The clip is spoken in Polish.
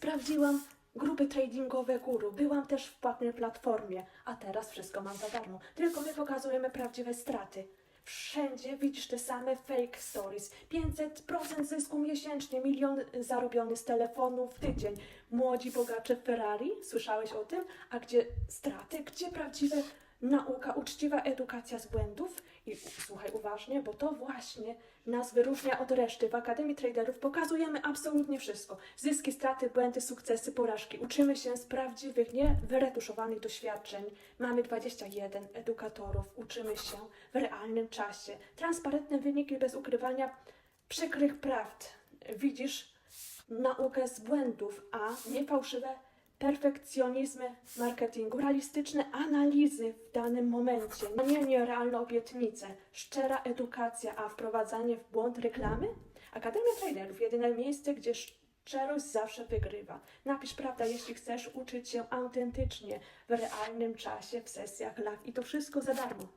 Sprawdziłam grupy tradingowe guru, byłam też w płatnej platformie, a teraz wszystko mam za darmo. Tylko my pokazujemy prawdziwe straty. Wszędzie widzisz te same fake stories. 500% zysku miesięcznie, milion zarobiony z telefonu w tydzień. Młodzi bogacze Ferrari, słyszałeś o tym? A gdzie straty? Gdzie prawdziwe nauka, uczciwa edukacja z błędów? I słuchaj bo to właśnie nas wyróżnia od reszty. W Akademii Traderów pokazujemy absolutnie wszystko. Zyski, straty, błędy, sukcesy, porażki. Uczymy się z prawdziwych, nie wyretuszowanych doświadczeń. Mamy 21 edukatorów. Uczymy się w realnym czasie. Transparentne wyniki bez ukrywania przykrych prawd. Widzisz naukę z błędów, a nie fałszywe perfekcjonizmy marketingu, realistyczne analizy w danym momencie, nie nierealne obietnice, szczera edukacja, a wprowadzanie w błąd reklamy? Akademia Traderów, jedyne miejsce, gdzie szczerość zawsze wygrywa. Napisz prawda, jeśli chcesz uczyć się autentycznie, w realnym czasie, w sesjach live i to wszystko za darmo.